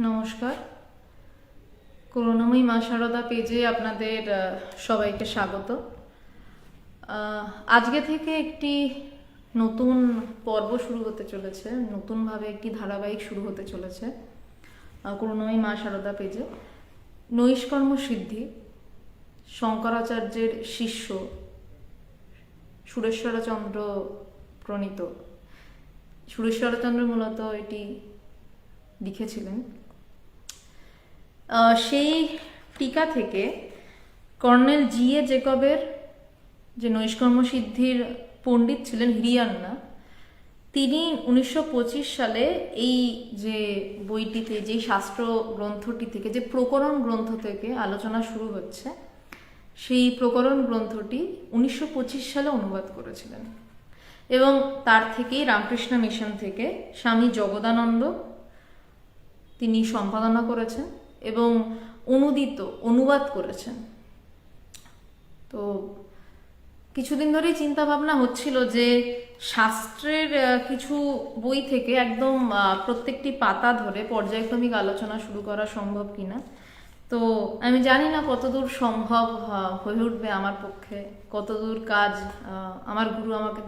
নমস্কার। করুণাময়ী মা সারদা পেজে আপনাদের সবাইকে স্বাগত। আজকে থেকে একটি নতুন পর্ব শুরু হতে চলেছে, নতুনভাবে একটি ধারাবাহিক শুরু হতে চলেছে করুণাময়ী মা সারদা পেজে। নৈষ্কর্ম সিদ্ধি, শঙ্করাচার্যের শিষ্য, সুরেশ্বরচন্দ্র প্রণীত। সুরেশ্বরচন্দ্র মূলত এটি লিখেছিলেন। সেই টিকা থেকে কর্নেল জি এ জেকবের যে নৈষ্কর্ম সিদ্ধির পণ্ডিত ছিলেন হিরিয়ান্না, তিনি উনিশশো পঁচিশ সালে এই যে বইটিতে, যে শাস্ত্র গ্রন্থটি থেকে, যে প্রকরণ গ্রন্থ থেকে আলোচনা শুরু হচ্ছে, সেই প্রকরণ গ্রন্থটি উনিশশো পঁচিশ সালে অনুবাদ করেছিলেন। এবং তার থেকেই রামকৃষ্ণ মিশন থেকে স্বামী জগদানন্দ তিনি সম্পাদনা করেছেন। এবং অনুদিত, অনুবাদ করেছেন। তো কিছুদিন ধরেই চিন্তা ভাবনা হচ্ছিল যে শাস্ত্রের কিছু বই থেকে একদম প্রত্যেকটি পাতা ধরে পর্যায়ক্রমিক আলোচনা শুরু করা সম্ভব কিনা। তো আমি জানি না কতদূর সম্ভব হয়ে উঠবে আমার পক্ষে, কতদূর কাজ আমার গুরু আমাকে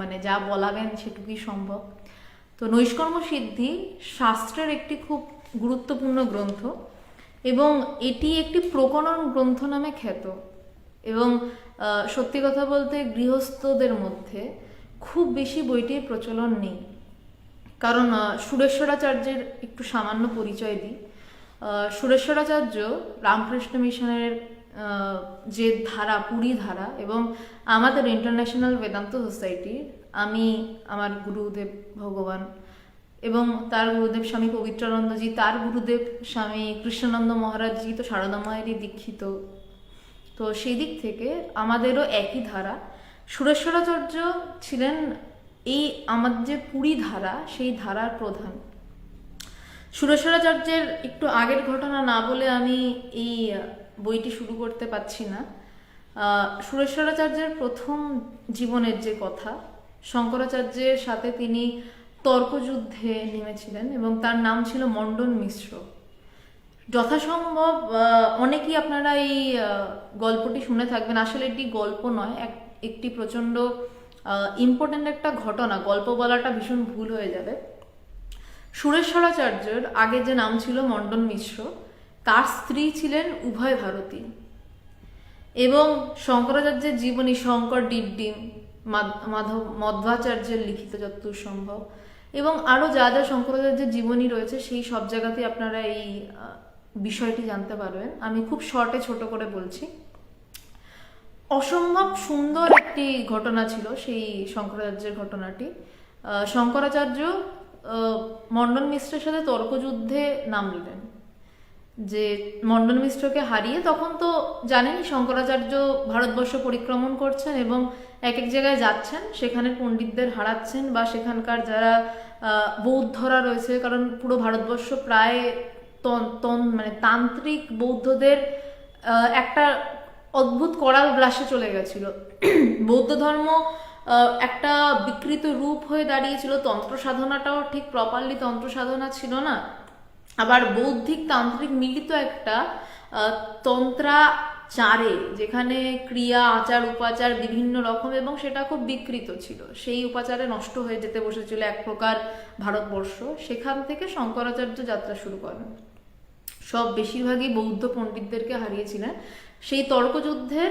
মানে যা বলাবেন সেটুকুই সম্ভব। তো নৈষ্কর্ম সিদ্ধি শাস্ত্রের একটি খুব গুরুত্বপূর্ণ গ্রন্থ। এবং এটি একটি প্রকরণ গ্রন্থ নামে খ্যাত। এবং সত্যি কথা বলতে গৃহস্থদের মধ্যে খুব বেশি বইটির প্রচলন নেই। কারণ সুরেশ্বরাচার্যের একটু সামান্য পরিচয় দিই। সুরেশ্বরাচার্য রামকৃষ্ণ মিশনের যে ধারা, পুরী ধারা এবং আমাদের ইন্টারন্যাশনাল বেদান্ত সোসাইটির আমি, আমার গুরুদেব ভগবান এবং তার গুরুদেব স্বামী পবিত্রানন্দজি, তার গুরুদেব স্বামী কৃষ্ণানন্দ মহারাজজি তো সারদা মায়েরই দীক্ষিত। তো সেই দিক থেকে আমাদেরও একই ধারা। সুরেশ্বরাচার্য ছিলেন এই আমাদের যে পুরী ধারা, সেই ধারার প্রধান। সুরেশ্বরাচার্যের একটু আগের ঘটনা না বলে আমি এই বইটি শুরু করতে পারছি না। সুরেশ্বরাচার্যের প্রথম জীবনের যে কথা, শঙ্করাচার্যের সাথে তিনি তর্কযুদ্ধে নেমেছিলেন এবং তার নাম ছিল মণ্ডন মিশ্র। যথাসম্ভব অনেকেই আপনারা এই গল্পটি শুনে থাকবেন। আসলে এটি গল্প নয়, এক, একটি প্রচণ্ড ইম্পর্ট্যান্ট একটা ঘটনা। গল্প বলাটা ভীষণ ভুল হয়ে যাবে। সুরেশ্বরাচার্যের আগে যে নাম ছিল মণ্ডন মিশ্র, তার স্ত্রী ছিলেন উভয় ভারতী। এবং শঙ্করাচার্যের জীবনী শঙ্কর মাধ- মাধব, মধ্বাচার্যের লিখিত যতদূর সম্ভব এবং আরও যা যা শঙ্করাচার্যের জীবনী রয়েছে সেই সব জায়গাতেই আপনারা এই বিষয়টি জানতে পারবেন। আমি খুব শর্টে ছোট করে বলছি। অসম্ভব সুন্দর একটি ঘটনা ছিল সেই শঙ্করাচার্যের ঘটনাটি। শঙ্করাচার্য আহ, মণ্ডন মিশ্রের সাথে তর্কযুদ্ধে নাম নামলেন যে মণ্ডন মিশ্রকে হারিয়ে তখন তো জানেনই শঙ্করাচার্য ভারতবর্ষ পরিক্রমণ করছেন এবং এক এক জায়গায় যাচ্ছেন সেখানে পণ্ডিতদের হারাচ্ছেন বা সেখানকার যারা বৌদ্ধরা রয়েছে কারণ পুরো ভারতবর্ষ প্রায় তন- মানে তান্ত্রিক বৌদ্ধদের একটা অদ্ভুত করাল গ্রাসে চলে গেছিল। বৌদ্ধ ধর্ম একটা বিকৃত রূপ হয়ে দাঁড়িয়েছিল। তন্ত্র সাধনাটাও ঠিক প্রপারলি তন্ত্র সাধনা ছিল না। আবার বৌদ্ধিক তান্ত্রিক মিলিত একটা আহ, তন্ত্রাচারে যেখানে ক্রিয়া, আচার, উপাচার বিভিন্ন রকম এবং সেটা খুব বিকৃত ছিল। সেই উপাচারে নষ্ট হয়ে যেতে বসেছিল এক প্রকার ভারতবর্ষ। সেখান থেকে শঙ্করাচার্য যাত্রা শুরু করেন। সব বেশিরভাগই বৌদ্ধ পণ্ডিতদেরকে হারিয়েছিলেন। সেই তর্কযুদ্ধের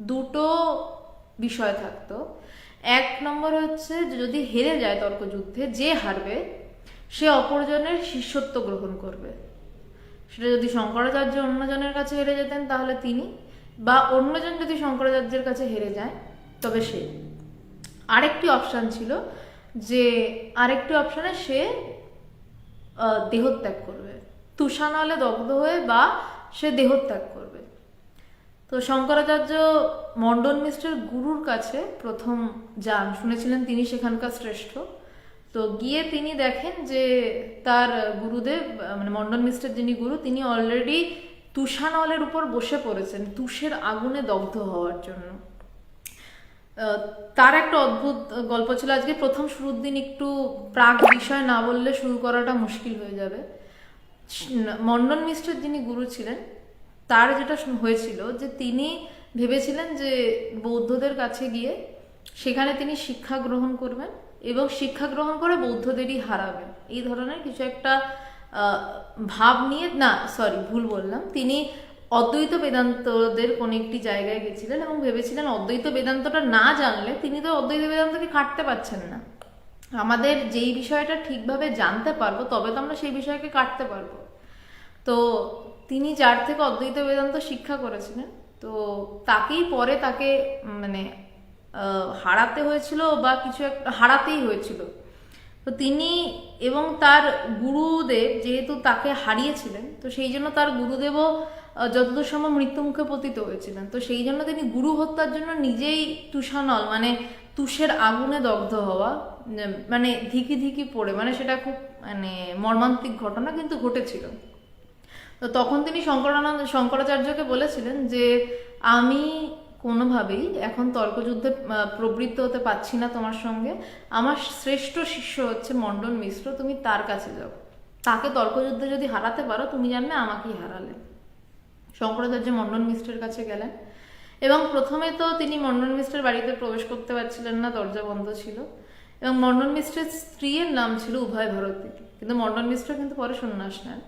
দুটো বিষয় থাকতো। এক নম্বর হচ্ছে যদি হেরে যায় তর্কযুদ্ধে, যে হারবে, সে অপরজনের শিষ্যত্ব গ্রহণ করবে। সেটা যদি শঙ্করাচার্য অন্যজনের কাছে হেরে যেতেন তাহলে তিনি, বা অন্যজন যদি শঙ্করাচার্যের কাছে হেরে যায়, তবে সে। আরেকটি অপশান ছিল যে, আরেকটি অপশানে সে দেহত্যাগ করবে। তুষানলে দগ্ধ হয়ে বা সে দেহত্যাগ করবে। তো শঙ্করাচার্য মণ্ডন মিশ্রের গুরুর কাছে প্রথম যান। শুনেছিলেন তিনি সেখানকার শ্রেষ্ঠ। তো গিয়ে তিনি দেখেন যে তার গুরুদেব মানে মণ্ডন মিস্টার যিনি গুরু, তিনি অলরেডি তুষানলের উপর বসে পড়েছেন, তুষের আগুনে দগ্ধ হওয়ার জন্য। তার একটা অদ্ভুত গল্প ছিল, আজকে প্রথম শুরুর দিন একটু প্রাক বিষয় না বললে শুরু করাটা মুশকিল হয়ে যাবে। মন্ডন মিশ্রের যিনি গুরু ছিলেন, তার যেটা হয়েছিল যে তিনি ভেবেছিলেন যে বৌদ্ধদের কাছে গিয়ে সেখানে তিনি শিক্ষা গ্রহণ করবেন। এবং শিক্ষা গ্রহণ করে বৌদ্ধদেরই হারাবেন। এই ধরনের কিছু একটা ভাব নিয়ে, না সরি ভুল বললাম। তিনি অদ্বৈত বেদান্তদের কোনো একটি জায়গায় গেছিলেন এবং ভেবেছিলেন অদ্বৈত বেদান্তটা না জানলে তিনি তো অদ্বৈত বেদান্তকে কাটতে পারছেন না। আমাদের যেই বিষয়টা ঠিকভাবে জানতে পারব, তবে তো আমরা সেই বিষয়কে কাটতে পারব। তো তিনি যার থেকে অদ্বৈত বেদান্ত শিক্ষা করেছিলেন, তো তাকেই পরে তাকে মানে হারাতে হয়েছিল বা কিছু একটা হারাতেই হয়েছিল। তো তিনি এবং তার গুরুদেব যেহেতু তাকে হারিয়েছিলেন, তো সেই জন্য তার গুরুদেবও যতদূর সম্ভব মৃত্যুমুখে পতিত হয়েছিলেন। তো সেই জন্য তিনি গুরু হত্যার জন্য নিজেই তুষানল মানে তুষের আগুনে দগ্ধ হওয়া মানে ধিকি ধিকি পড়ে মানে সেটা খুব মানে মর্মান্তিক ঘটনা কিন্তু ঘটেছিল। তো তখন তিনি শঙ্করানন্দ, শঙ্করাচার্যকে বলেছিলেন যে, আমি কোনোভাবেই এখন তর্কযুদ্ধে প্রবৃত্ত হতে পারছি না তোমার সঙ্গে। আমার শ্রেষ্ঠ শিষ্য হচ্ছে মণ্ডন মিশ্র, তুমি তার কাছে যাও। তাকে তর্কযুদ্ধে যদি হারাতে পারো, তুমি জানবে আমাকেই হারালে। শঙ্করাচার্য মণ্ডন মিশ্রের কাছে গেলেন। এবং প্রথমে তো তিনি মণ্ডন মিশ্রের বাড়িতে প্রবেশ করতে পারছিলেন না, দরজা বন্ধ ছিল। এবং মণ্ডন মিশ্রের স্ত্রীর নাম ছিল উভয় ভারতী। কিন্তু মণ্ডন মিশ্র কিন্তু পরে সন্ন্যাস নেন।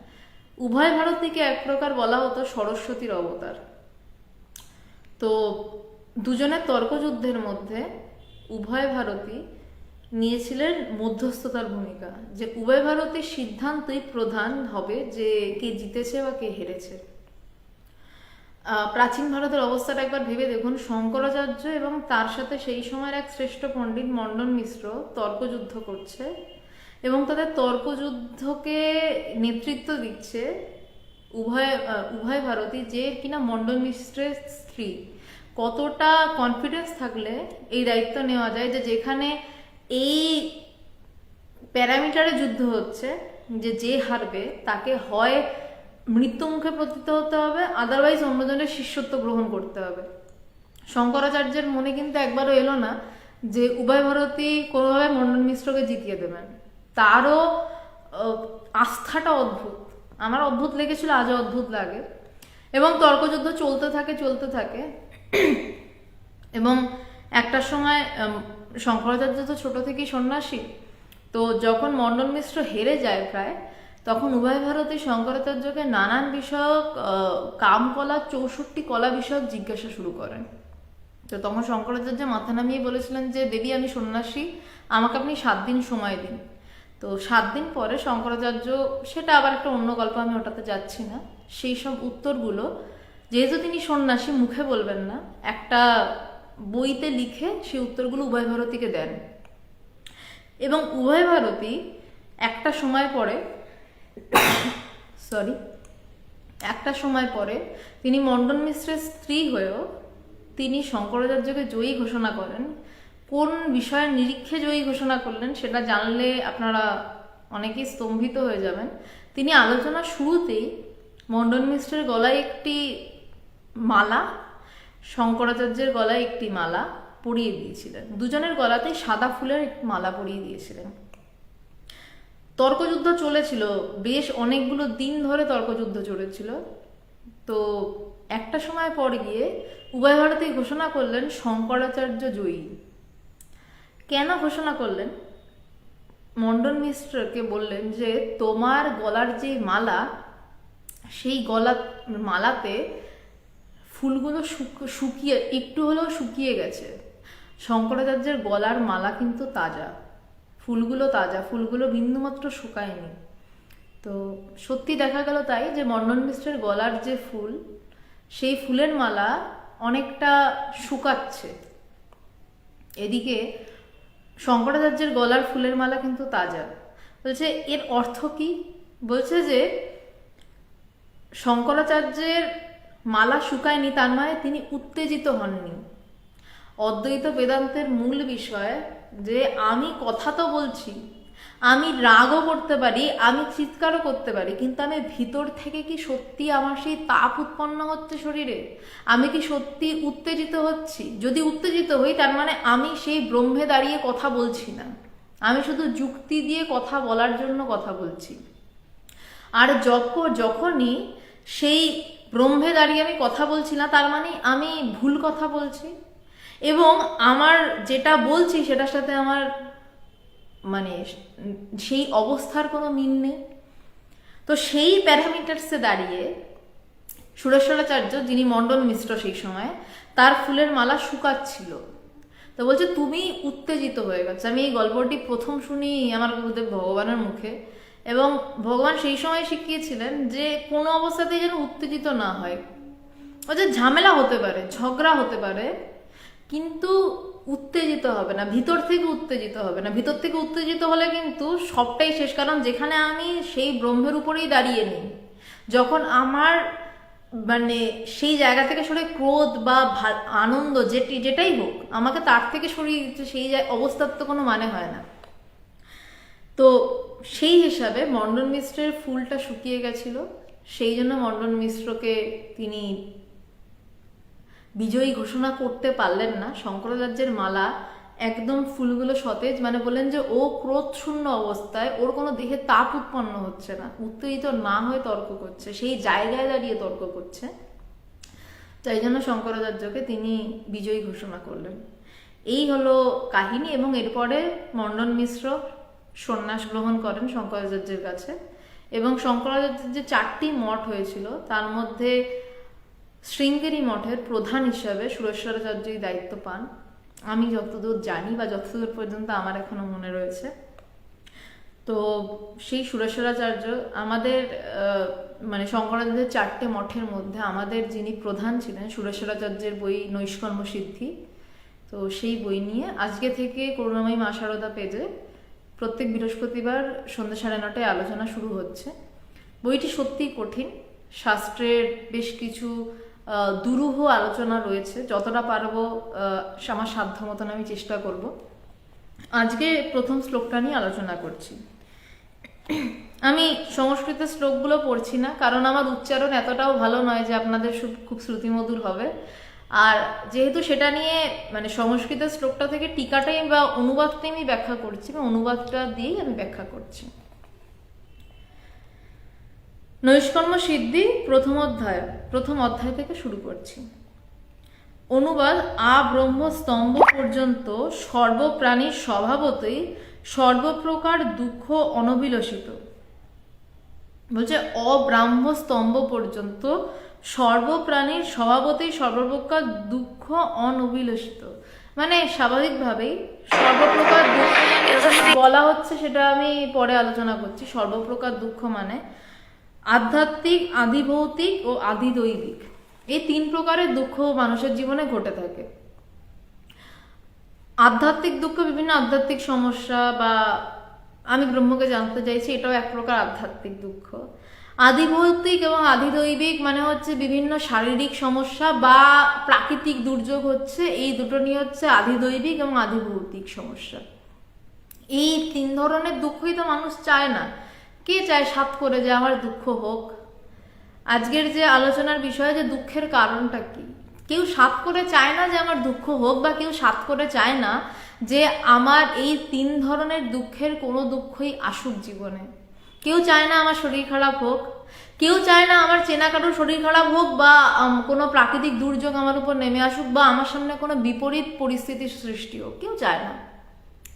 উভয় ভারতীকে এক প্রকার বলা হতো সরস্বতীর অবতার। তো দুজনের তর্কযুদ্ধের মধ্যে উভয় ভারতী নিয়েছিলেন মধ্যস্থতার ভূমিকা, যে উভয় ভারতীর সিদ্ধান্তই প্রধান হবে যে কে জিতেছে বা কে হেরেছে। প্রাচীন ভারতের অবস্থাটা একবার ভেবে দেখুন, শঙ্করাচার্য এবং তার সাথে সেই সময়ের এক শ্রেষ্ঠ পণ্ডিত মণ্ডন মিশ্র তর্কযুদ্ধ করছে এবং তাদের তর্কযুদ্ধকে নেতৃত্ব দিচ্ছে উভয় উভয় ভারতী যে কিনা মণ্ডন মিশ্রের স্ত্রী, কতটা কনফিডেন্স থাকলে এই দায়িত্ব নেওয়া যায় যে যেখানে এই প্যারামিটারে যুদ্ধ হচ্ছে, যে যে হারবে তাকে হয় মৃত্যুমুখে পতিত হতে হবে আদারওয়াইজ অন্যজনের শিষ্যত্ব গ্রহণ করতে হবে। শঙ্করাচার্যের মনে কিন্তু একবারও এলো না যে উভয় ভারতী কোনোভাবে মন্ডন মিশ্রকে জিতিয়ে দেবেন। তারও আস্থাটা অদ্ভুত। আমার অদ্ভুত লেগেছিল, আজও অদ্ভুত লাগে। এবং তর্কযুদ্ধ চলতে থাকে চলতে থাকে। এবং একটা সময় শঙ্করাচার্য তো ছোট থেকেই সন্ন্যাসী, তো যখন মণ্ডন মিশ্র হেরে যায় প্রায়, তখন উভয় ভারতী শঙ্করাচার্যকে নানান বিষয়ক কামকলা, চৌষট্টি কলা বিষয়ক জিজ্ঞাসা শুরু করেন। তো তখন শঙ্করাচার্য মাথা নামিয়ে বলেছিলেন যে, দেবী, আমি সন্ন্যাসী, আমাকে আপনি সাত দিন সময় দিন। তো সাত দিন পরে শঙ্করাচার্য, সেটা আবার একটা অন্য গল্প, আমি ওটাতে যাচ্ছি না। সেই সব উত্তরগুলো, যেহেতু তিনি সন্ন্যাসী, মুখে বলবেন না, একটা বইতে লিখে সেই উত্তরগুলো উভয় ভারতীকে দেন। এবং উভয় ভারতী একটা সময় পরে, সরি, একটা সময় পরে তিনি মণ্ডন মিশ্রের স্ত্রী হয়েও তিনি শঙ্করাচার্যকে জয়ী ঘোষণা করেন। কোন বিষয়ের নিরীক্ষে জয়ী ঘোষণা করলেন সেটা জানলে আপনারা অনেকেই স্তম্ভিত হয়ে যাবেন। তিনি আলোচনার শুরুতেই মণ্ডন মিশ্রের গলায় একটি মালা, শঙ্করাচার্যের গলায় একটি মালা পরিয়ে দিয়েছিলেন। দুজনের গলাতেই সাদা ফুলের একটি মালা পরিয়ে দিয়েছিলেন। তর্কযুদ্ধ চলেছিল, বেশ অনেকগুলো দিন ধরে তর্কযুদ্ধ চলেছিল। তো একটা সময় পর গিয়ে উভয় ভারতী ঘোষণা করলেন শঙ্করাচার্য জয়ী। কেন ঘোষণা করলেন? মন্ডন মিশ্রকে বললেন যে, তোমার গলার যে মালা, সেই গলা, মালাতে ফুলগুলো শুক- শুকিয়ে, একটু হলেও শুকিয়ে গেছে। শঙ্করাচার্যের গলার মালা কিন্তু তাজা। ফুলগুলো তাজা, ফুলগুলো বিন্দুমাত্র শুকায়নি। তো সত্যি দেখা গেল তাই যে মন্ডন মিশ্রের গলার যে ফুল, সেই ফুলের মালা অনেকটা শুকাচ্ছে। এদিকে শঙ্করাচার্যের গলার ফুলের মালা কিন্তু তাজা। বলছে, এর অর্থ কি? বলছে যে, শঙ্করাচার্যের মালা শুকায়নি তার মানে তিনি উত্তেজিত হননি। অদ্বৈত বেদান্তের মূল বিষয় যে, আমি কথা তো বলছি আমি রাগও করতে পারি, আমি চিৎকারও করতে পারি, কিন্তু আমি ভিতর থেকে কি সত্যি আমার সেই তাপ উৎপন্ন হচ্ছে শরীরে? আমি কি সত্যি উত্তেজিত হচ্ছি? যদি উত্তেজিত হই, তার মানে আমি সেই ব্রহ্মে দাঁড়িয়ে কথা বলছি না। আমি শুধু যুক্তি দিয়ে কথা বলার জন্য কথা বলছি। আর যখন যখনই সেই ব্রহ্মে দাঁড়িয়ে আমি কথা বলছি না, তার মানে আমি ভুল কথা বলছি। এবং আমার যেটা বলছি, সেটার সাথে আমার মানে সেই অবস্থার কোনো মিল নেই। তো সেই প্যারামিটার্সে দাঁড়িয়ে সুরেশ্বরাচার্য, যিনি মণ্ডল মিশ্র সেই সময়, তার ফুলের মালা শুকাচ্ছিল। তো বলছে, তুমি উত্তেজিত হয়ে গেছো। আমি এই গল্পটি প্রথম শুনি আমার গুরুদেব ভগবানের মুখে। এবং ভগবান সেই সময় শিখিয়েছিলেন যে কোনো অবস্থাতেই যেন উত্তেজিত না হয়। ও যে ঝামেলা হতে পারে, ঝগড়া হতে পারে কিন্তু উত্তেজিত হবে না, ভিতর থেকে উত্তেজিত হবে না। ভিতর থেকে উত্তেজিত হলে কিন্তু সবটাই শেষ, কারণ যেখানে আমি সেই ব্রহ্মের উপরেই দাঁড়িয়ে নিই। যখন আমার মানে সেই জায়গা থেকে সরে ক্রোধ বা আনন্দ যেটি, যেটাই হোক, আমাকে তার থেকে সরিয়ে দিচ্ছে সেই অবস্থার তো কোনো মানে হয় না। তো সেই হিসাবে মণ্ডন মিশ্রের ফুলটা শুকিয়ে গেছিল। সেই জন্য মণ্ডন মিশ্রকে তিনি বিজয়ী ঘোষণা করতে পারলেন না। শঙ্করাচার্যের মালা একদম ফুলগুলো সতেজ মানে বললেন যে ও ক্রোধ শূন্য অবস্থায়, ওর কোনো দেহে তাপ উৎপন্ন হচ্ছে না। উত্তেজিত না হয়ে তর্ক করছে, সেই জায়গায় দাঁড়িয়ে তর্ক করছে। তাই জন্য শঙ্করাচার্যকে তিনি বিজয়ী ঘোষণা করলেন। এই হলো কাহিনী এবং এরপরে মণ্ডন মিশ্র সন্ন্যাস গ্রহণ করেন শঙ্করাচার্যের কাছে। এবং শঙ্করাচার্যের যে চারটি মঠ হয়েছিল, তার মধ্যে শৃঙ্গেরি মঠের প্রধান হিসাবে সুরেশ্বরাচার্যই দায়িত্ব পান। আমি যতদূর জানি বা যতদূর পর্যন্ত আমার এখনও মনে রয়েছে, তো সেই সুরেশ্বরাচার্য আমাদের মানে শঙ্করাচার্যের চারটে মঠের মধ্যে আমাদের যিনি প্রধান ছিলেন, সুরেশ্বরাচার্যের বই নৈষ্কর্ম সিদ্ধি, তো সেই বই নিয়ে আজকে থেকে করুণাময়ী মা শারদা পেজে প্রত্যেক বৃহস্পতিবার সন্ধ্যা সাড়ে নটায় আলোচনা শুরু হচ্ছে। বইটি সত্যিই কঠিন, শাস্ত্রের বেশ কিছু দুরূহ আলোচনা রয়েছে। যতটা পারব আমার সাধ্য মতন আমি চেষ্টা করব। আজকে প্রথম শ্লোকটা নিয়ে আলোচনা করছি। আমি সংস্কৃত শ্লোকগুলো পড়ছি না, কারণ আমার উচ্চারণ এতটাও ভালো নয় যে আপনাদের খুব শ্রুতিমধুর হবে। আর যেহেতু সেটা নিয়ে মানে সংস্কৃত শ্লোকটা থেকে টিকাটাই বা অনুবাদটাই আমি ব্যাখ্যা করছি, বা অনুবাদটা দিয়েই আমি ব্যাখ্যা করছি। নৈষ্কর্ম সিদ্ধি প্রথম অধ্যায় প্রথম অধ্যায় থেকে শুরু করছি। অনুবাদ, আ ব্রহ্ম স্তম্ভ পর্যন্ত সর্বপ্রাণীর স্বভাবতই সর্বপ্রকার দুঃখ অনবিলসিত বলছে অব্রাহ্ম স্তম্ভ পর্যন্ত সর্বপ্রাণীর স্বভাবতেই সর্বপ্রকার দুঃখ অনবিলসিত মানে স্বাভাবিকভাবেই সর্বপ্রকার দুঃখ মানে বলা হচ্ছে সেটা আমি পরে আলোচনা করছি, সর্বপ্রকার দুঃখ মানে আধ্যাত্মিক আদিভৌতিক ও আদিদৈবিক এই তিন প্রকারের দুঃখ মানুষের জীবনে ঘটে থাকে। আধ্যাত্মিক দুঃখ বিভিন্ন আধ্যাত্মিক সমস্যা বা আমি ব্রহ্মকে জানতে চাইছি, এটাও এক প্রকার আধ্যাত্মিক দুঃখ। আদিভৌতিক এবং আদিদৈবিক মানে হচ্ছে বিভিন্ন শারীরিক সমস্যা বা প্রাকৃতিক দুর্যোগ হচ্ছে, এই দুটো নিয়ে হচ্ছে আদিদৈবিক এবং আদিভৌতিক সমস্যা। এই তিন ধরনের দুঃখই তো মানুষ চায় না। কে চায় সাত করে যে আমার দুঃখ হোক? আজকের যে আলোচনার বিষয় যে দুঃখের কারণটা কি? কেউ সাত করে চায় না যে আমার দুঃখ হোক বা কেউ সাত করে চায় না যে আমার এই তিন ধরনের দুঃখের কোনো দুঃখই আসুক জীবনে। কেউ চায় না আমার শরীর খারাপ হোক। কেউ চায় না আমার চেনা কারোর শরীর খারাপ হোক বা কোনো প্রাকৃতিক দুর্যোগ আমার উপর নেমে আসুক বা আমার সামনে কোনো বিপরীত পরিস্থিতির সৃষ্টি হোক। কেউ চায় না।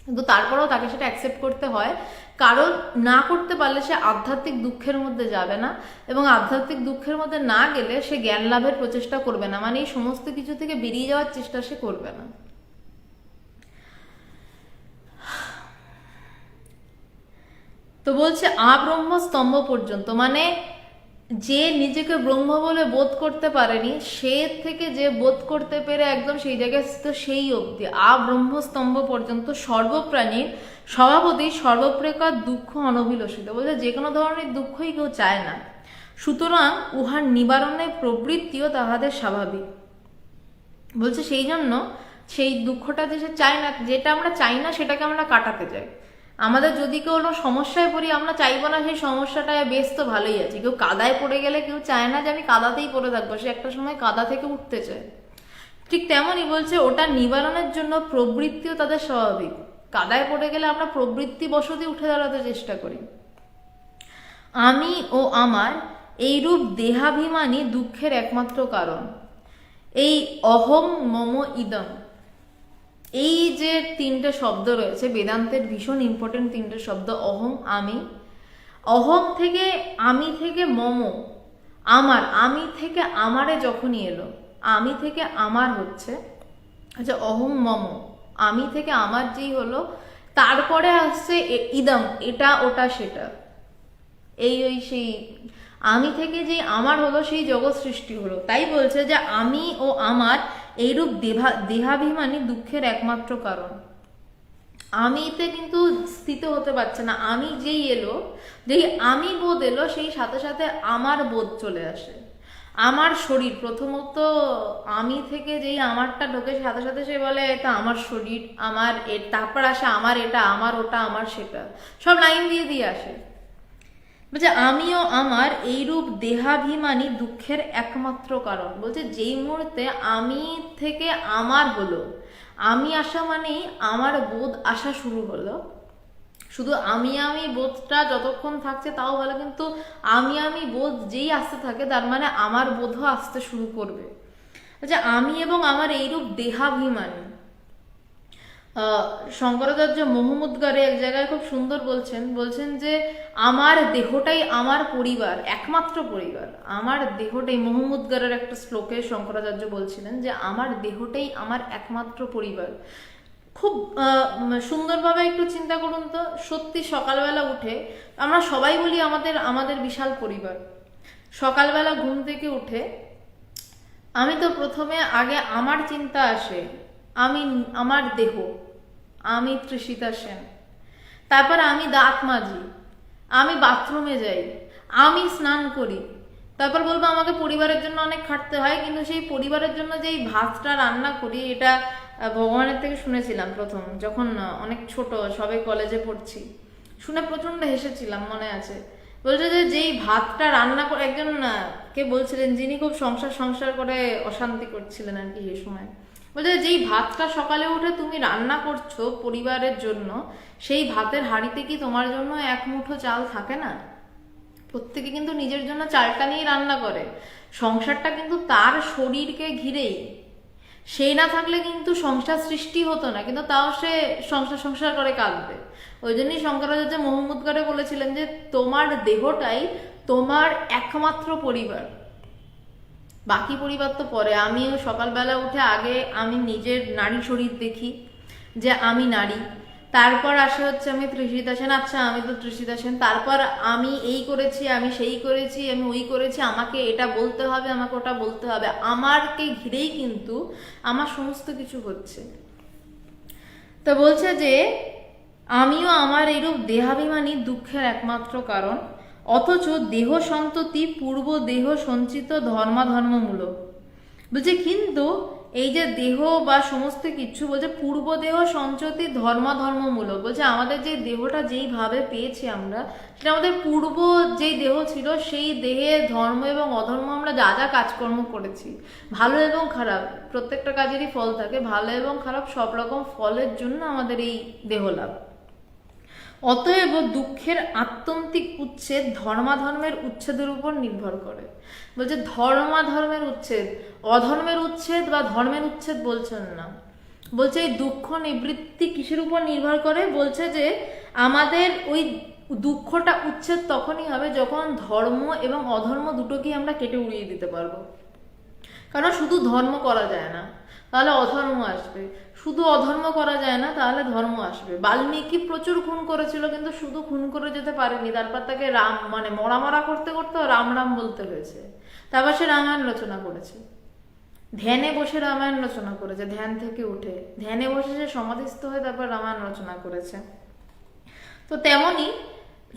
কিন্তু তারপরেও তাকে সেটা অ্যাকসেপ্ট করতে হয়। কারণ না করতে পারলে সে আধ্যাত্মিক দুঃখের মধ্যে যাবে না এবং আধ্যাত্মিক দুঃখের মধ্যে না গেলে সে জ্ঞান লাভের প্রচেষ্টা করবে না। মানে এই সমস্ত কিছু থেকে বেরিয়ে যাওয়ার চেষ্টা সে করবে না। তো বলছে আব্রহ্ম স্তম্ভ পর্যন্ত। মানে যে নিজেকে ব্রহ্ম বলে বোধ করতে পারেনি, সে থেকে যে বোধ করতে পেরে একদম সেই জায়গায় স্থিত সেই অবধি। আ ব্রহ্মস্তম্ভ পর্যন্ত সর্বপ্রাণীর স্বভাবতই সর্বপ্রকার দুঃখ অনভিলষিত। বলছে যে কোনো ধরনের দুঃখই কেউ চায় না। সুতরাং উহার নিবারণের প্রবৃত্তিও তাহাদের স্বাভাবিক। বলছে সেই জন্য সেই দুঃখটা যে সে চায় না, যেটা আমরা চাই না সেটাকে আমরা কাটাতে চাই। আমাদের যদি কোনো সমস্যায় পড়ি, আমরা চাইব না সেই সমস্যাটায় বেশ তো ভালোই আছে। কেউ কাদায় পড়ে গেলে কেউ চায় না যে আমি কাদাতেই পড়ে থাকব, সে একটা সময় কাদা থেকে উঠতে চায়। ঠিক তেমনই বলছে, ওটা নিবারণের জন্য প্রবৃত্তিও তাদের স্বাভাবিক। কাদায় পড়ে গেলে আমরা প্রবৃত্তি বসতি উঠে দাঁড়াতে চেষ্টা করি। আমি ও আমার এইরূপ দেহাভিমানই দুঃখের একমাত্র কারণ। এই অহম মম ইদম। এই যে তিনটে শব্দ রয়েছে, বেদান্তের ভীষণ ইম্পর্টেন্ট তিনটে শব্দ, অহং, আমি। অহং থেকে আমি থেকে মম, আমার, আমি থেকে আমারে যখনই এলো, আমি থেকে আমার হচ্ছে আচ্ছা অহং, মম, আমি থেকে আমার যেই হলো, তারপরে আসছে ইদম, এটা, ওটা, সেটা। এই ওই সেই, আমি থেকে যে আমার হলো, সেই জগৎ সৃষ্টি হলো। তাই বলছে যে আমি ও আমার এইরূপ দেহা, দেহাভিমানী দুঃখের একমাত্র কারণ। আমিতে কিন্তু স্থিত হতে পারছে না। আমি যেই এলো, যেই আমি বোধ এলো, সেই সাথে সাথে আমার বোধ চলে আসে। আমার শরীর, প্রথমত আমি থেকে যেই আমারটা ঢোকে, সাথে সাথে সে বলে, এটা আমার শরীর, আমার এ, তারপর আসে আমার এটা, আমার ওটা, আমার সেটা। সব লাইন দিয়ে দিয়ে আসে। বলছে, আমিও আমার এইরূপ দেহাভিমানী দুঃখের একমাত্র কারণ। বলছে, যেই মুহূর্তে আমি থেকে আমার হলো, আমি আসা মানেই আমার বোধ আসা শুরু হলো। শুধু আমি আমি বোধটা যতক্ষণ থাকছে তাও ভালো কিন্তু আমি আমি বোধ যেই আসতে থাকে, তার মানে আমার বোধও আসতে শুরু করবে। আচ্ছা আমি এবং আমার এইরূপ দেহাভিমানী শঙ্করাচার্য মোহাম্মদগারে এক জায়গায় খুব সুন্দর বলছেন বলছেন যে আমার দেহটাই আমার পরিবার, একমাত্র পরিবার। আমার দেহটাই মোহাম্মদগারের একটা শ্লোকে শঙ্করাচার্য বলছিলেন যে আমার দেহটাই আমার একমাত্র পরিবার। খুব সুন্দরভাবে একটু চিন্তা করুন তো, সত্যি সকালবেলা উঠে আমরা সবাই বলি আমাদের আমাদের বিশাল পরিবার। সকালবেলা ঘুম থেকে উঠে আমি তো প্রথমে আগে আমার চিন্তা আসে, আমি, আমার দেহ। আমি তৃষিতা সেন। তারপর আমি দাঁত মাজি আমি বাথরুমে যাই। আমি স্নান করি। তারপর বলব আমাকে পরিবারের জন্য অনেক খাটতে হয়, কিন্তু সেই পরিবারের জন্য যেই ভাতটা রান্না করি, এটা ভগবানের থেকে শুনেছিলাম প্রথম, যখন অনেক ছোট, সবে কলেজে পড়ছি। শুনে প্রচণ্ড হেসেছিলাম, মনে আছে। বলছে যে যেই ভাতটা রান্না করে, একজন কে বলছিলেন, যিনি খুব সংসার সংসার করে অশান্তি করছিলেন আর কি এই সময়। বলছে যেই ভাতটা সকালে উঠে তুমি রান্না করছ পরিবারের জন্য, সেই ভাতের হাঁড়িতে কি তোমার জন্য এক মুঠো চাল থাকে না? প্রত্যেকে কিন্তু নিজের জন্য চালটা নিয়েই রান্না করে। সংসারটা কিন্তু তার শরীরকে ঘিরেই। সেই না থাকলে কিন্তু সংসার সৃষ্টি হতো না, কিন্তু তাও সে সংসার সংসার করে কাঁদবে। ওই জন্যই শঙ্করাচার্য মোহাম্মদ করে বলেছিলেন যে, তোমার দেহটাই তোমার একমাত্র পরিবার। বাকি পরিবার তো পরে। আমিও সকালবেলা উঠে আগে আমি নিজের নারী শরীর দেখি, যে আমি নারী। তারপর আসে হচ্ছে আমি তৃষিতা সেন। আচ্ছা আমি তো তৃষিতা সেন। তারপর আমি এই করেছি, আমি সেই করেছি, আমি ওই করেছি, আমাকে এটা বলতে হবে, আমাকে ওটা বলতে হবে। আমারকে ঘিরেই কিন্তু আমার সমস্ত কিছু হচ্ছে। তো বলছে যে, আমিও আমার এইরূপ দেহাভিমানী দুঃখের একমাত্র কারণ। অথচ দেহ সন্ততি পূর্ব দেহ সঞ্চিত ধর্মাধর্মমূলক। বলছে কিন্তু এই যে দেহ বা সমস্ত কিছু বলছে, পূর্ব দেহ সঞ্চতি ধর্মাধর্মমূলক। বলছে, আমাদের যে দেহটা যেইভাবে পেয়েছি আমরা, সেটা আমাদের পূর্ব যেই দেহ ছিল, সেই দেহে ধর্ম এবং অধর্ম আমরা যা যা কাজকর্ম করেছি, ভালো এবং খারাপ, প্রত্যেকটা কাজেরই ফল থাকে, ভালো এবং খারাপ সব রকম ফলের জন্য আমাদের এই দেহ লাভ। অতএব দুঃখের আত্যন্তিক উচ্ছেদ ধর্মাধর্মের উচ্ছেদের উপর নির্ভর করে। বলছে, ধর্মাধর্মের উচ্ছেদ, অধর্মের উচ্ছেদ বা ধর্মের উচ্ছেদ বলছেন না। বলছে, এই দুঃখ নিবৃত্তি কিসের উপর নির্ভর করে? বলছে যে, আমাদের ওই দুঃখটা উচ্ছেদ তখনই হবে যখন ধর্ম এবং অধর্ম দুটোকেই আমরা কেটে উড়িয়ে দিতে পারব। কারণ শুধু ধর্ম করা যায় না, তাহলে অধর্ম আসবে। শুধু অধর্ম করা যায় না, তাহলে ধর্ম আসবে। বাল্মীকি প্রচুর খুন করেছিল, কিন্তু শুধু খুন করে যেতে পারেনি। তারপর তাকে রাম মানে মরা মরা করতে করতে রাম রাম বলতে হয়েছে। তারপর সে রামায়ণ রচনা করেছে। ধ্যানে বসে রামায়ণ রচনা করেছে, ধ্যান থেকে উঠে। ধ্যানে বসে সে সমাধিস্থ হয়ে তারপর রামায়ণ রচনা করেছে। তো তেমনি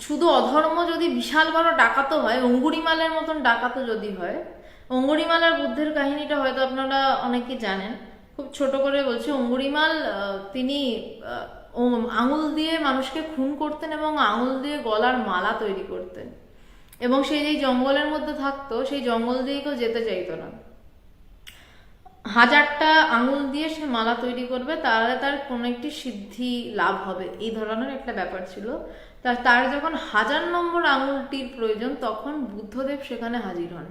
শুধু অধর্ম যদি বিশাল বড় ডাকাতো হয়, অঙ্গুরিমালের মতন ডাকাতো যদি হয়, অঙ্গুরিমালার বুদ্ধের কাহিনীটা হয়তো আপনারা অনেকে জানেন। খুব ছোট করে বলছি, অঙ্গুরিমাল তিনি আঙুল দিয়ে মানুষকে খুন করতেন এবং আঙুল দিয়ে গলার মালা তৈরি করতেন। এবং সেই যেই জঙ্গলের মধ্যে থাকতো, সেই জঙ্গল দিয়ে কেউ যেতে চাইতো না। হাজারটা আঙুল দিয়ে সে মালা তৈরি করবে, তাহলে তার কোনো একটি সিদ্ধি লাভ হবে। এই ধরনের একটা ব্যাপার ছিল। তা, তার যখন হাজার নম্বর আঙুলটির প্রয়োজন, তখন বুদ্ধদেব সেখানে হাজির হন।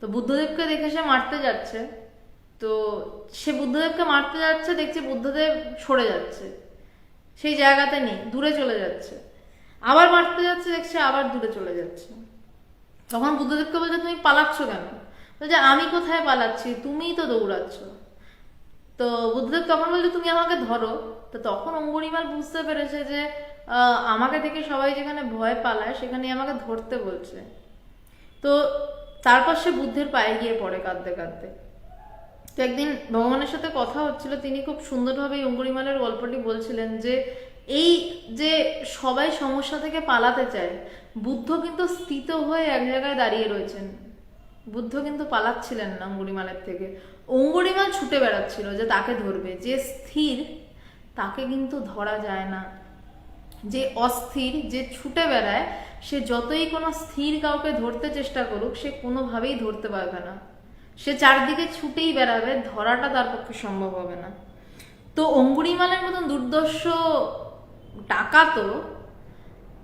তো বুদ্ধদেবকে দেখে সে মারতে যাচ্ছে। তো সে বুদ্ধদেবকে মারতে যাচ্ছে, দেখছে বুদ্ধদেব সরে যাচ্ছে। সেই জায়গাতে নেই, দূরে চলে যাচ্ছে। আবার মারতে যাচ্ছে, দেখছে আবার দূরে চলে যাচ্ছে। তখন বুদ্ধদেবকে বলছে, তুমি পালাচ্ছ কেন? বলছে, আমি কোথায় পালাচ্ছি? তুমিই তো দৌড়াচ্ছ। তো বুদ্ধদেব তখন বলছে, তুমি আমাকে ধরো। তো তখন অঙ্গুরিমাল বুঝতে পেরেছে যে আমাকে দেখে সবাই যেখানে ভয় পালায় সেখানে আমাকে ধরতে বলছে। তো তারপর সে বুদ্ধের পায়ে গিয়ে পড়ে কাঁদতে কাঁদতে। তো একদিন ভগবানের সাথে কথা হচ্ছিল, তিনি খুব সুন্দরভাবে অঙ্গুরিমালের গল্পটি বলছিলেন যে, এই যে সবাই সমস্যা থেকে পালাতে চায়, বুদ্ধ কিন্তু স্থিত হয়ে এক জায়গায় দাঁড়িয়ে রয়েছেন। বুদ্ধ কিন্তু পালাচ্ছিলেন না অঙ্গুরিমালের থেকে। অঙ্গুরিমাল ছুটে বেড়াচ্ছিল যে তাকে ধরবে, যে স্থির তাকে কিন্তু ধরা যায় না। যে অস্থির, যে ছুটে বেড়ায়, সে যতই কোনো স্থির কাউকে ধরতে চেষ্টা করুক, সে কোনোভাবেই ধরতে পারবে না। সে চারদিকে ছুটেই বেড়াবে, ধরাটা তার পক্ষে সম্ভব হবে না। তো অঙ্গুরিমালের মতন দুর্দর্শ টাকা তো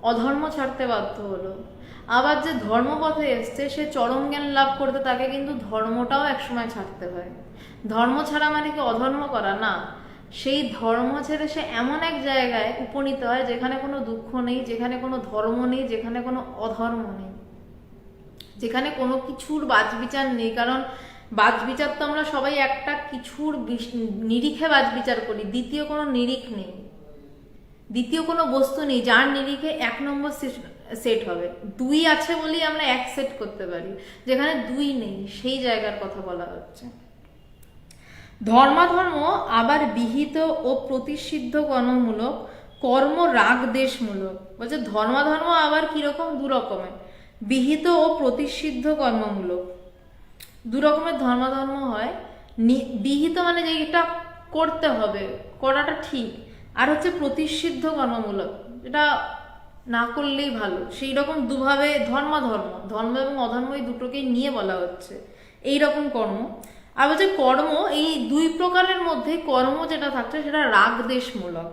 অধর্ম ছাড়তে বাধ্য হলো। আবার যে ধর্মপথে এসছে, সে চরম জ্ঞান লাভ করতে তাকে কিন্তু ধর্মটাও একসময় ছাড়তে হয়। ধর্ম ছাড়া মানে কি অধর্ম করা? না। সেই ধর্ম ছেড়ে সে এমন এক জায়গায় উপনীত হয় যেখানে কোনো দুঃখ নেই, যেখানে কোনো ধর্ম নেই, যেখানে কোনো অধর্ম নেই। যেখানে কোনো কিছুর বাজবিচার নেই, কারণ বাজবিচার তো আমরা সবাই একটা কিছুর নিরিখে বাজবিচার করি, দ্বিতীয় কোনো নিরিখ নেই। দ্বিতীয় কোনো বস্তু নেই, যার নিরিখে এক নম্বর সেট হবে। দুই আছে বলেই আমরা এক সেট করতে পারি, যেখানে দুই নেই, সেই জায়গার কথা বলা হচ্ছে। ধর্মাধর্ম আবার বিহিত ও প্রতিষিদ্ধ কর্মমূলক কর্ম রাগ দেশমূলক বলছে ধর্মাধর্ম আবার কীরকম? দু রকমের বিহিত ও প্রতিষিদ্ধ কর্মমূলক। দু রকমের ধর্মাধর্ম হয়। বিহিত মানে যে এটা করতে হবে, করাটা ঠিক। আর হচ্ছে প্রতিষিদ্ধ কর্মমূলক, এটা না করলেই ভালো। সেই রকম দুভাবে ধর্মাধর্ম, ধর্ম এবং অধর্ম এই দুটোকেই নিয়ে বলা হচ্ছে। এই রকম কর্ম। আর হচ্ছে কর্ম, এই দুই প্রকারের মধ্যে কর্ম যেটা থাকছে সেটা রাগ দেশমূলক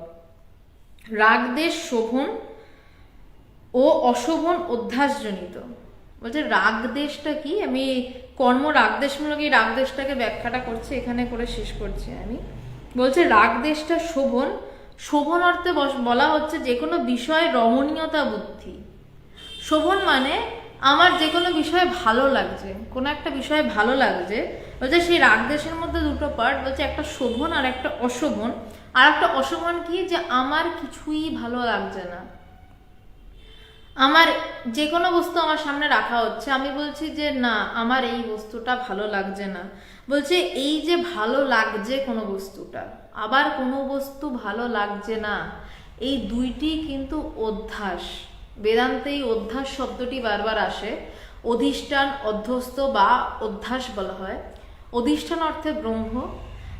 রাগ দেশ শোভন ও অশোভন অধ্যাসজনিত। বলছে রাগ দেশটা কি? আমি কর্ম রাগ দেশমূলক এই রাগ দেশটাকে ব্যাখ্যাটা করছি, এখানে করে শেষ করছি আমি। বলছে রাগ দেশটা শোভন শোভন অর্থে বলা হচ্ছে যে কোনো বিষয়ে রমণীয়তা বুদ্ধি। শোভন মানে আমার যে কোনো বিষয়ে ভালো লাগছে, কোনো একটা বিষয়ে ভালো লাগছে। বলছে, সেই রাগ দেশের মধ্যে দুটো পার্ট বলছে, একটা শোভন আর একটা অশোভন। আর একটা অশোভন কি? যে আমার কিছুই ভালো লাগছে না। আমার যে কোনো বস্তু আমার সামনে রাখা হচ্ছে, আমি বলছি যে না, আমার এই বস্তুটা ভালো লাগছে না। বলছে, এই যে ভালো লাগছে কোনো বস্তুটা, আবার কোনো বস্তু ভালো লাগছে না। এই দুইটি কিন্তু অধ্যাস। বেদান্তে এই অধ্যাস শব্দটি বারবার আসে। অধিষ্ঠান অধ্যস্ত বা অধ্যাস বলা হয়। অধিষ্ঠান অর্থে ব্রহ্ম।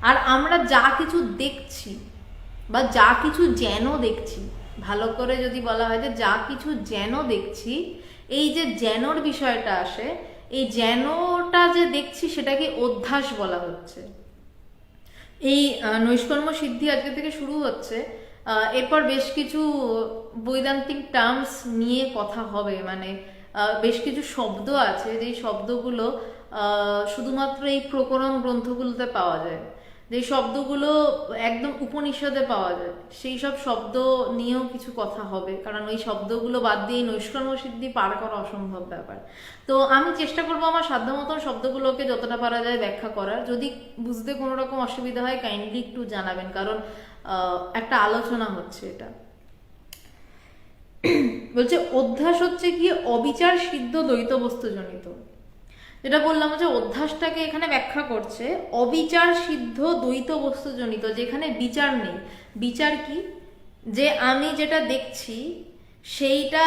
আর আমরা যা কিছু দেখছি বা যা কিছু যেন দেখছি ভালো করে যদি বলা হয় যে যা কিছু যেন দেখছি, এই যে যেনর বিষয়টা আসে, এই যেনটা যে দেখছি সেটাকে অধ্যাস বলা হচ্ছে। এই নৈষ্কর্ম সিদ্ধি আজকে থেকে শুরু হচ্ছে। এরপর বেশ কিছু বৈদান্তিক টার্মস নিয়ে কথা হবে। মানে বেশ কিছু শব্দ আছে, যেই শব্দগুলো শুধুমাত্র এই প্রকরণ গ্রন্থগুলোতে পাওয়া যায়। যে শব্দগুলো একদম উপনিষদে পাওয়া যায়, সেই সব শব্দ নিয়েও কিছু কথা হবে। কারণ ওই শব্দগুলো বাদ দিয়ে নৈষ্কর্ম সিদ্ধি পার করা অসম্ভব ব্যাপার। তো আমি চেষ্টা করব আমার সাধ্য মতন শব্দগুলোকে যতটা পারা যায় ব্যাখ্যা করার। যদি বুঝতে কোনো রকম অসুবিধা হয় কাইন্ডলি একটু জানাবেন। কারণ একটা আলোচনা হচ্ছে এটা। বলছে, অধ্যাস হচ্ছে কি, অবিচার সিদ্ধ দ্বৈত বস্তু জনিত যেটা বললাম যে অধ্যাসটাকে এখানে ব্যাখ্যা করছে, অবিচার সিদ্ধ দ্বৈত বস্তু জনিত যেখানে বিচার নেই। বিচার কি? যে আমি যেটা দেখছি, সেইটা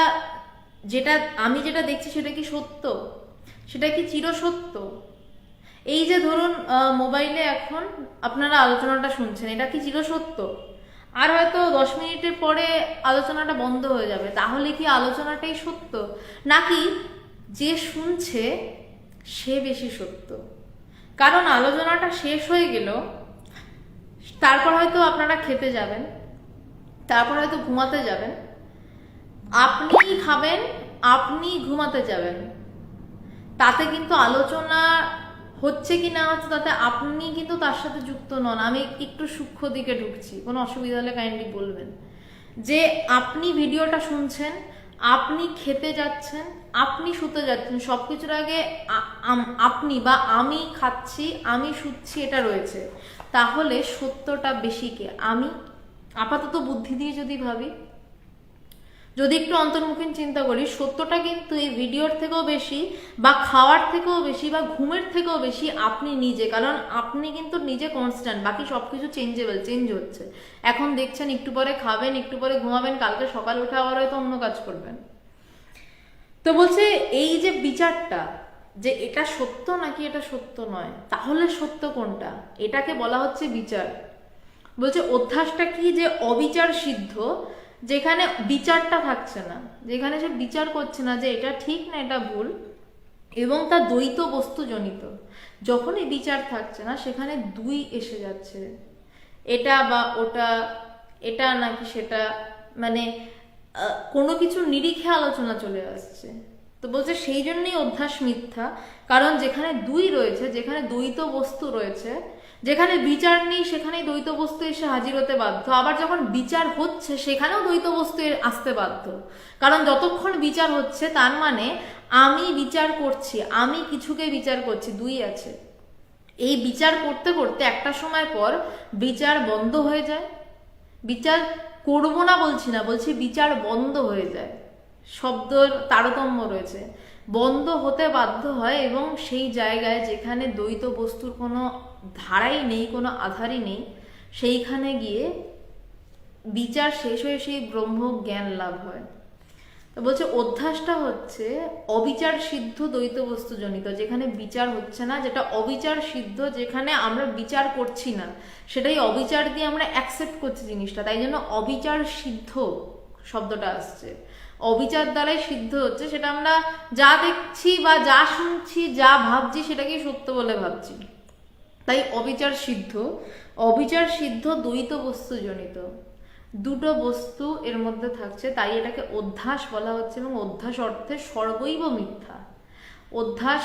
যেটা, আমি যেটা দেখছি সেটা কি সত্য? সেটা কি চিরসত্য? এই যে ধরুন মোবাইলে এখন আপনারা আলোচনাটা শুনছেন, এটা কি চিরসত্য? আর হয়তো দশ মিনিটের পরে আলোচনাটা বন্ধ হয়ে যাবে, তাহলে কি আলোচনাটাই সত্য? নাকি যে শুনছে সে বেশি সত্য। কারণ আলোচনাটা শেষ হয়ে গেল, তারপর হয়তো আপনারা খেতে যাবেন, তারপর হয়তো ঘুমাতে যাবেন। আপনি খাবেন, আপনি ঘুমাতে যাবেন। তাতে কিন্তু আলোচনা হচ্ছে কি না হচ্ছে তাতে আপনি কিন্তু তার সাথে যুক্ত নন। আমি একটু সূক্ষ্ম দিকে ঢুকছি, কোনো অসুবিধা হলে কাইন্ডলি বলবেন। যে আপনি ভিডিওটা শুনছেন আপনি খেতে যাচ্ছেন, আপনি শুতে যাচ্ছেন সব কিছুর আগে আপনি বা আমি খাচ্ছি, আমি শুচ্ছি, এটা রয়েছে। তাহলে সত্যটা বেশি কে? আমি? আপাতত বুদ্ধি দিয়ে যদি ভাবি। যদি একটু অন্তর্মুখীন চিন্তা করি, সত্যটা কিন্তু এই ভিডিওর থেকেও বেশি বা খাওয়ার থেকেও বেশি বা ঘুমের থেকেও বেশি আপনি নিজে, কারণ আপনি কিন্তু নিজে কনস্ট্যান্ট বাকি সব কিছু চেঞ্জেবল চেঞ্জ হচ্ছে। এখন দেখছেন একটু পরে খাবেন, একটু পরে ঘুমাবেন, কালকে সকাল উঠে আবার হয়তো অন্য কাজ করবেন। তো বলছে, এই যে বিচারটা, যে এটা সত্য নাকি এটা সত্য নয়? তাহলে সত্য কোনটা? এটাকে বলা হচ্ছে বিচার। বলছে, অধ্যাসটা কি যে অবিচার সিদ্ধ যেখানে বিচারটা থাকছে না, যেখানে সে বিচার করছে না যে এটা ঠিক না, এটা ভুল, এবং তা দ্বৈত বস্তু জনিত যখন এই বিচার থাকছে না, সেখানে দুই এসে যাচ্ছে। এটা বা ওটা, এটা নাকি সেটা মানে কোনো কিছু নিরিখে আলোচনা চলে আসছে। তো বলছে সেই জন্যই অধ্যাস মিথ্যা, কারণ যেখানে দুই রয়েছে, যেখানে দ্বৈত বস্তু রয়েছে যেখানে বিচার নেই, সেখানেই দ্বৈত বস্তু এসে হাজির হতে বাধ্য। আবার যখন বিচার হচ্ছে, সেখানেও দ্বৈত বস্তু আসতে বাধ্য। কারণ যতক্ষণ বিচার হচ্ছে, তার মানে আমি বিচার করছি, আমি কিছুকে বিচার করছি, দুই আছে। এই বিচার করতে করতে একটা সময় পর বিচার বন্ধ হয়ে যায়। বিচার করব না বলছি না, বলছি বিচার বন্ধ হয়ে যায়। শব্দর তারতম্য রয়েছে। বন্ধ হতে বাধ্য হয় এবং সেই জায়গায় যেখানে দ্বৈত বস্তুর কোনো ধারাই নেই, কোনো আধারই নেই, সেইখানে গিয়ে বিচার শেষ হয়ে সেই ব্রহ্ম জ্ঞান লাভ হয়। তো বলছে, অধ্যাসটা হচ্ছে অবিচার সিদ্ধ দ্বৈত বস্তু জনিত, যেখানে বিচার হচ্ছে না, যেটা অবিচার সিদ্ধ, যেখানে আমরা বিচার করছি না, সেটাই অবিচার দিয়ে আমরা অ্যাকসেপ্ট করছি জিনিসটা, তাই জন্য অবিচার সিদ্ধ শব্দটা আসছে। অবিচার দ্বারাই সিদ্ধ হচ্ছে, সেটা আমরা যা দেখছি বা যা শুনছি, যা ভাবছি, সেটাকেই সত্য বলে ভাবছি। তাই অবিচার সিদ্ধ। অবিচার সিদ্ধ দ্বৈত বস্তু জনিত। দুটো বস্তু এর মধ্যে থাকছে, তাই এটাকে অধ্যাস বলা হচ্ছে এবং অধ্যাস অর্থে সর্বৈব মিথ্যা। অধ্যাস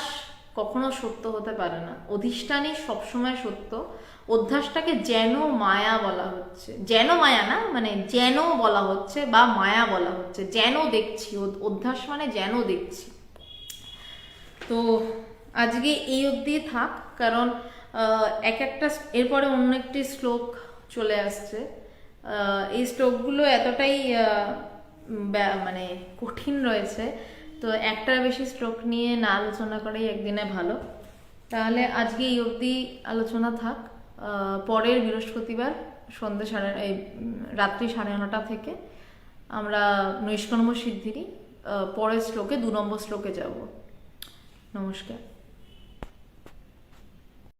কখনো সত্য হতে পারে না। অধিষ্ঠানই সবসময় সত্য। অধ্যাসটাকে যেন মায়া বলা হচ্ছে। যেন মায়া না মানে যেন বলা হচ্ছে বা মায়া বলা হচ্ছে। যেন দেখছি অধ্যাস মানে যেন দেখছি। তো আজকে এই অবধি থাক, কারণ এক একটা এরপরে অন্য একটি শ্লোক চলে আসছে। এই শ্লোকগুলো এতটাই মানে কঠিন রয়েছে। তো একটার বেশি শ্লোক নিয়ে না আলোচনা করাই একদিনে ভালো। তাহলে আজকে এই অবধি আলোচনা থাক। পরের বৃহস্পতিবার সন্ধ্যে সাড়ে, এই রাত্রি সাড়ে নটা থেকে আমরা নৈষ্কর্ম সিদ্ধিরই পরের শ্লোকে, দু নম্বর শ্লোকে যাব। নমস্কার।